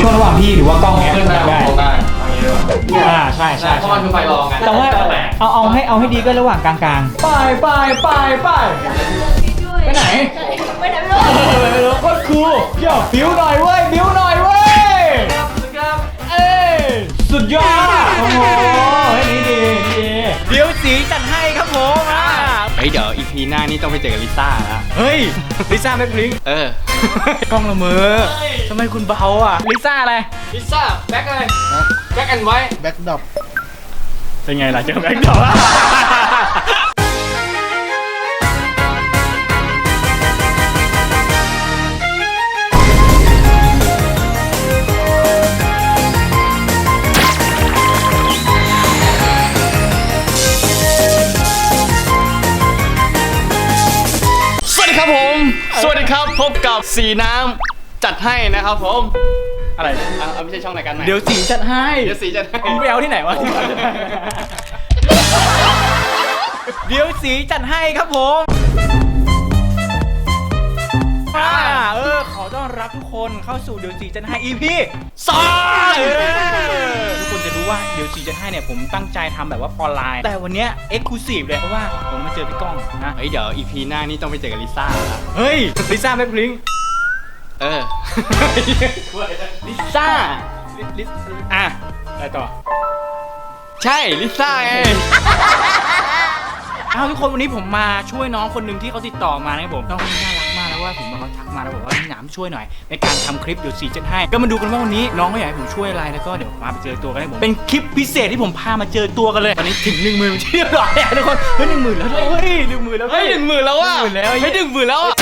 ช่วงระหว่างพี่หรือว่ากล้องเนี้ยขึ้นได้ได้ลงได้เอาอย่างนี้ดีกว่าอ่าใช่ใช่เพราะมันคือไฟรองไงแต่ว่าเอาเอาให้เอาให้ดีก็ระหว่างกลางๆ ไปไปไปไปไปไหนไปไหนไม่รู้เออไม่รู้โคตรคูลเดี๋ยวบิวหน่อยเว้ยบิวหน่อยเว้ยเอ้ยสุดยอดโอ้โหเฮ้ยนี่ดีนี่ดีเดี๋ยวสีจัดให้ครับผมอะเฮ้ยเดี๋ยวอีพีหน้านี่ต้องไปเจอกับลิซ่าแล้วเฮ้ยลิซ่าแบ็คพลิงเออ กล้องละมือทำไมคุณเบาอะ ลิซ่าอะไรลิซ่าแบ็คอะไรแบ็คแอนไว้ แบ็คดรอปเป็นไงล่ะเจอแบ็คดอป พบกับสีน้ำจัดให้นะครับผมอะไรอะเอาไม่ใช่ช่องรายการใหม่เดี๋ยวสีจัดให้เดี๋ยวสีจัดให้ผมไปเอาที่ไหนวะ เดี๋ยวสีจัดให้ครับผม คนเข้าสู่เดี๋ยวสีจัดให้ EP สองเออทุกคนจะรู้ว่าเดี๋ยวสีจัดให้เนี่ยผมตั้งใจทำแบบว่าออนไลน์ แต่วันเนี้ยเอ็กซ์คลูซีฟเลยเพราะว่าผมมาเจอพี่ก้องนะเฮ้ยเดี๋ยวอีพีหน้านี่ต้องไปเจอกับลิซ่าแล้วเฮ้ยลิซ่าแบ็คพลิงเออ ลิซ่าลิลิอะอะไรต่อ ใช่ลิซ่าไงเอาทุกคนวันนี้ผมมาช่วยน้องคนหนึ่งที่เขาติดต่อมานะครับผมน้องคนนี้น่ารักมากแล้ วว่าผมมาเขาทักมาแล้วบอกว่าหนามช่วยหน่อย ในการทำคลิปเดี๋ยวสีจะให้ ก็มาดูกันว่าวันนี้น้องเขาอยากให้ผมช่วยอะไรแล้วก็เดี๋ยวมาไปเจอตัวกันให้ผมเป็นคลิปพิเศษที่ผมพามาเจอตัวกันเลยตอนนี้ถึงหนึ่งหมื่นที่เรียบร้อยแล้วทุกคนเฮ้ยหนึ่งหมื่นแล้วด้วยเฮ้ยหนึ่งหมื่นแล้วเฮ้ยหนึ่งหมื่นแล้วอะหนึ่งหมื่นแล้วเฮ้ยหนึ่งหมื่นแล้วอะ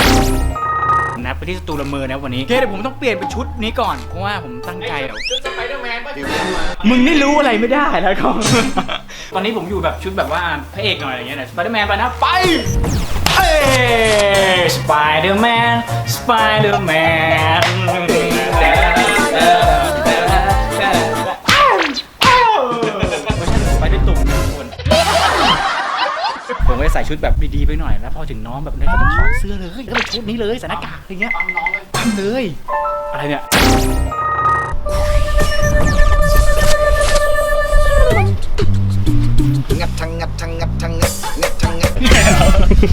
นับไปที่สตูละเมอนะวันนี้โอเคเดี๋ยวผมต้องเปลี่ยนเป็นชุดนี้ก่อนเพราะว่าผมตั้งใจแบบชุดสไปเดอร์แมนป่ะที่มามึงนี่รู้อะไรไม่ได้แล้วก็ตอนนี้ผมอยู่แบบชุดแบบว่าพระเอกหน่อยอะไรเงี้ยนะสไปเดอร์แมนไปนะไป เอ้สไปเดอร์แมน สไปเดอร์แมนไปด้ตุ่มนะทุกคน ผมก็จะใส่ชุดแบบดีๆไปหน่อย แล้วพอถึงน้องแบบนี้ก็ต้องถอดเสื้อเลยแล้วเป็นชุดนี้เลยใส่หน้ากากอะไรเงี้ยปั๊มเลย อะไรเนี่ย เอ้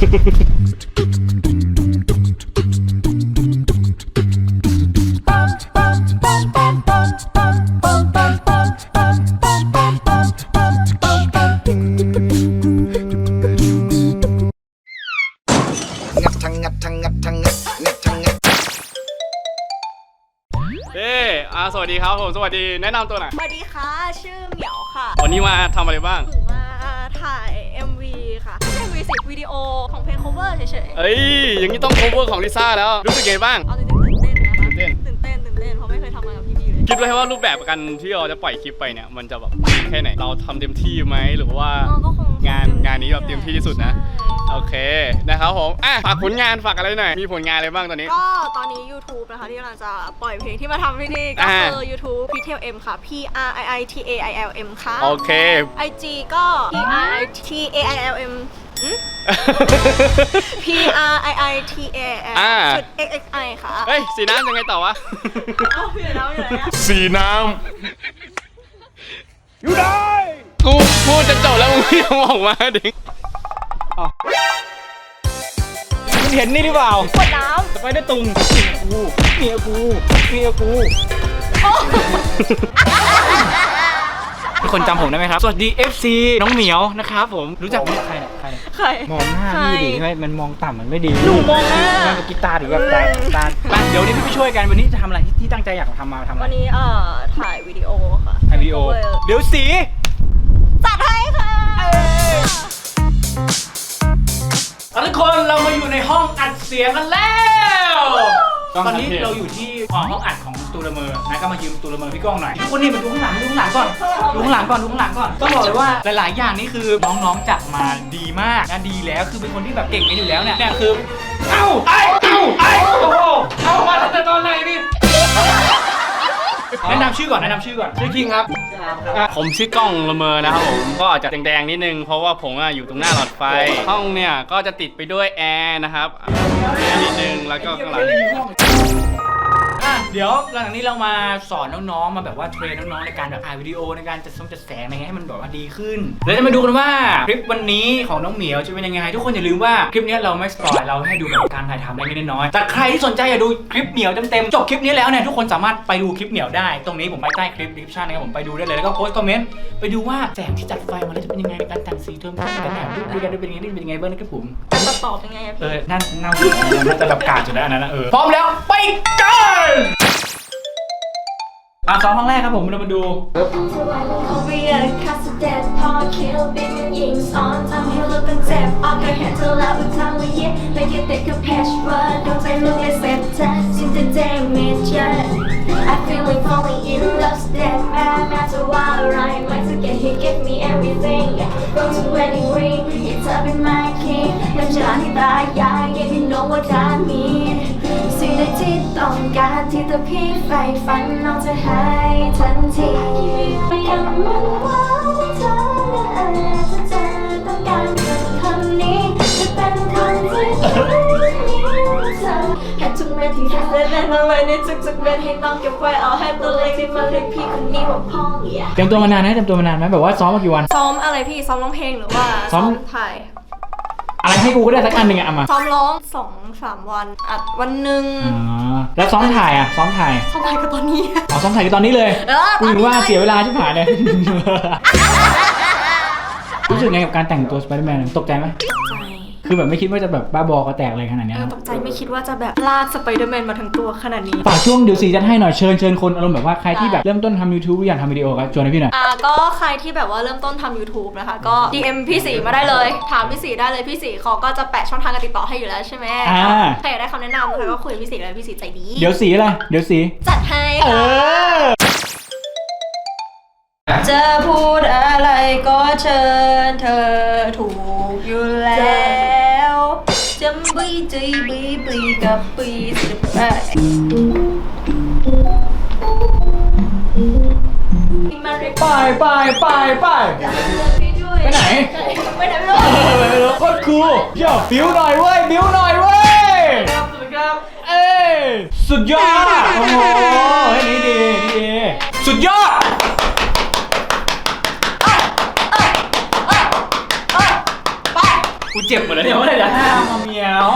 อาสวัสดีครับผมสวัสดีแนะนำตัวหน่อยสวัสดีค่ะ ชื่อเหมียวค่ะ วันนี้มาทำอะไรบ้างหนูมาถ่าย MV ค่ะไม่ใช่ MV สิวิดีโอของเพลง cover เฉยเอ้ย อย่างนี้ต้อง cover ของลิซ่าแล้ว รู้สึกไงบ้างๆเอาจริงๆตื่นเต้นนะคะตื่นเต้น ตื่นเต้นตื่นเต้นเพราะไม่เคยทำงานกับพี่ๆเลยคิดไว้ว่ารูปแบบกันที่เราจะปล่อยคลิปไปเนี่ย มันจะแบบแค่ไหน เราทำเต็มที่ไหม หรือว่าเออก็คงงานงานนี้แบบเต็มที่ที่สุดนะ ใช่ โอเค นะครับผม อะ ฝากผลงานฝากอะไรหน่อย มีผลงานอะไรบ้างตอนนี้ ก็ตอนนี้ YouTube นะคะที่กำลังจะปล่อยเพลงที่มาทำที่นี่ก็อ่าคือ YouTube p t l M ค่ะ P R I I T A I L M ค่ะ โอเค IG ก็ P R I T A I L M อืม P R I I T A L อ่า จุด X X I ค่ะเฮ้ยสีน้ำยังไงต่อวะ เอ้าอยู่ไหนแล้วอยู่ไหนอะสีน้ำอยู่ได้กูพูดจะจบแล้วมึงไม่ยอมออกมาดิคุณเห็นนี่หรือเปล่าขวดน้สไปเดอร์ตุงเมียกูเมียกูเมียกู ทุกคนจำผมได้ไหมครับ สวัสดี FC น้องเหมียวนะครับผม รู้จักไหมใครเนี่ยใครเนี่ยำใคร มองหน้าใครพี่ดิทำไมมันมองต่ำมันไม่ดีหนูมองหน้านั่งกับกีตาร์หรือแบบตาตาไปเดี๋ยววันนี้พี่ไปช่วยกัน วันนี้จะทำอะไรที่ที่ตั้งใจอยากทำมาทำอะไรวันนี้เอ่อถ่ายวิดีโอค่ะถ่ายวิดีโอ cover เดี๋ยวสี จัดให้ค่ะเอาทุกคนเรามาอยู่ในห้องอัดเสียงกันแล้ว ตอนนี้เราอยู่ที่ห้องอัดของสตูดิโอเมอร์นะก็มายืมสตูดิโอเมอร์พี่ก้องหน่อยทุกคนนี่มาดูข้างหลังดูข้างหลังก่อนดูข้างหลังก่อนดูข้างหลังก่อนต้องบอกเลยว่าหลาย ๆ อย่างนี่คือน้องๆจัดมาดีมากนะดีแล้วคือเป็นคนที่แบบเก่งกันอยู่แล้วเนี่ยเนี่ยคือเอ้าไอ้เอ้าไอ้โอ้โหเอามาตั้งแต่ตอนไหนนี่แนะนำชื่อก่อนแนะนำชื่อก่อนชื่อคิงครับผมชื่อกล้องละเมอนะครับผมก็อาจจะแดงๆนิดนึงเพราะว่าผมอะอยู่ตรงหน้าหลอดไฟ ห้องเนี่ยก็จะติดไปด้วยแอร์นะครับแอร์นิดนึงแล้วก็ข้างหลัง อะเดี๋ยวหลังจากนี้เรามาสอนน้องๆ มาแบบว่าเทรนน้องๆ ในการแบบถ่ายวิดีโอในการจัดทรงจัดแสงอะไรเงี้ยให้มันแบบว่าดีขึ้น แล้วจะมาดูกันว่าคลิปวันนี้ของน้องเหมียวจะเป็นยังไง ทุกคนอย่าลืมว่าคลิปนี้เราไม่สปอยเราให้ดูแบบการถ่ายทำเล็กน้อยแต่ใครที่สนใจอยากดูคลิปเหมียวเต็มๆ จบคลิปนี้แล้วเนี่ยทุกคนสามารถไปดูคลิปเหมียวได้ ตรงนี้ผมไปใต้คลิปดีคริปชั่นนะครับผมไปดูได้เลยแล้วก็โพสต์คอมเมนต์ไปดูว่าแสงที่จัดไฟมาแล้วจะเป็นยังไงในการแต่งสีเทอมกันแอบรูปด้วยกันด้วยเป็นยังไงนี่เป็นยังไงบ้างนะครับผมการตัดต่อเป็นไงอะเอพี่อนั่นน่าจน่าจะแบบกาดจุดแล้วอันนั้นนะเออพร้อมแล้วไปกัน อะซ้อมครั้งแรกครับผมเรามาดูเขาเรียกคาสเดตพอคิลบินยิงซ้อนทำให้เราเป็นเจ็บออกจากแขนเธอแล้วอีกทางละเอียดไม่คิดแต่กับแพชเวิร์ดดวงใจลูกเลยเสพเธอสิ่งที่เดมิเจอ I feel like falling in love that bad matter what right my to get he give me everything Rose to wedding ring it's up in my king มันจะอธิบายยาก if you know what I การที่ตัวพี่ใฝ่ฝันน้องจะให้ทันทีไม่ยังมันว่าเธอนั้นถ้าเธอต้องการเป็นคนนี้จะเป็นคนที่เธอแค่ทุกเม็ดที่แค่เล่นๆมาไว้ในทุกๆเม็ดให้ต้องเก็บไว้เอาให้ตัวเล็กที่มาเรียกพี่คนนี้ว่าพ่อ yeah เตรียมตัวมานานนะเตรียมตัวมานานไหมแบบว่าซ้อมมากี่วัน ซ้อมอะไรพี่ซ้อมร้องเพลงหรือว่าซ้อมถ่าย อะไรให้กูก็ได้สักอันหนึ่งอะเอามาซ้อมร้องสองสามวันอัดวันหนึ่งอ๋อแล้วซ้อมถ่ายอะซ้อมถ่ายซ้อมถ่ายก็ตอนนี้ อ๋อซ้อมถ่ายกันตอนนี้เลยเออตอนนี้กูว่าเลยเสียเวลาชิบหายเลย รู้สึกไงกับการแต่งตัวสไปเดอร์แมนตกใจไหมตกใจ คือแบบไม่คิดว่าจะแบบบ้าบอกระแตกอะไรขนาดเนี้ยเออนะตกใจไม่คิดว่าจะแบบลากสไปเดอร์แมนมาทั้งตัวขนาดนี้ ฝากช่วงเดี๋ยวสีจะให้หน่อยเชิญเชิญคนอารมณ์แบบว่าใครที่แบบเริ่มต้นทำ YouTube หรืออยากทำวิดีโอก็ชวนให้พี่หน่อย อ่าก็ใครที่แบบว่าเริ่มต้นทำ YouTube นะคะ ก็ DM พี่สีมาได้เลย ถามพี่สีได้เลยพี่สีเขาก็จะแปะช่องทางการติดต่อให้อยู่แล้วใช่ไหมอ่า ใครอยากได้คำแนะนำนะคะก็คุยกับพี่สีเลยพี่สีใจดีเดี๋ยวสีอะไรเดี๋ยวสี จัดให้เอค่ะอ จะพูดอะไรก็เชิญเธอถูก บีบีบีกับบีสิบแปดมันเลยไปไปไปไปพี่ด้วยไปไหนไปไหนไม่รู้ไม่รู้โคตรคูลย่อบิวหน่อยเว้ยบิวหน่อยเว้ยครับสุดครับเอ้สุดยอดโอ้โหนี่ดีนี่ดีสุดยอดไปกูเจ็บหมดแล้วเนี่ยว่าอะไรจะมาเมียว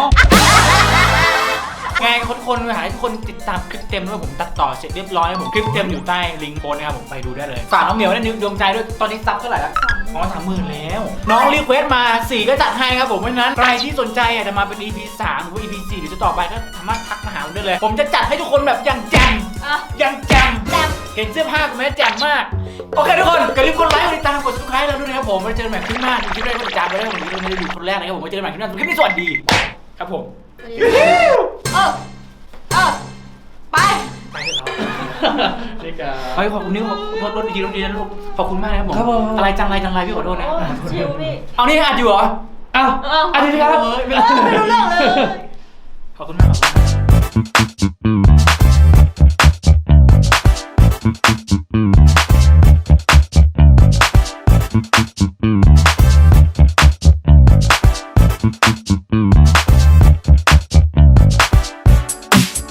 ไงคนคนๆหาให้ทุกคนติดตามคลิปเต็มด้วยผมตัดต่อเสร็จเรียบร้อยแล้วผมคลิปเต็มอยู่ใต้ลิงก์โพสต์นะครับผมไปดูได้เลยฝากน้องเหมียวและนิวดวงใจด้วยตอนนี้ซับเท่าไหร่แล้วอ๋อสามหมื่นแล้ว น้องรีเควสมาสี่ก็จัดให้ครับผมเพราะฉะนั้นใครที่สนใจอยากจะมาเป็น EP 3หรือว่า EP 4หรือจะต่อไปก็สามารถทักมาหาผมได้เลย ผมจะจัดให้ทุกคนแบบอย่างแจ่มอะ อย่างแจ่มแจ่ม เห็นเสื้อผ้ากูไหมแจ่มมาก โอเคทุกคนอย่าลืมกดไลค์กดติดตามกด subscribe เราด้วยนะครับผมไว้เจอกันใหม่คลิปหน้าคลิปแรกก็ติดตามไปได้ผมจะไม่ได้อยู่คนแรกนะครับผมไว้เจอกันใหม่คลิปหน้าคลิปนี้สวัสดี ครับผมเออ นี่ครัขอบคุณนี่ขอบรถรถดีรถดีนะลูกขอบคุณมากนะคผมคอะไรจังไรจังไรพี่ขอโทษนะเอานี่อัดอยู่เหรออาเอา อัดดีครับไม่รู้เรื่องเลย ขอบคุณมาก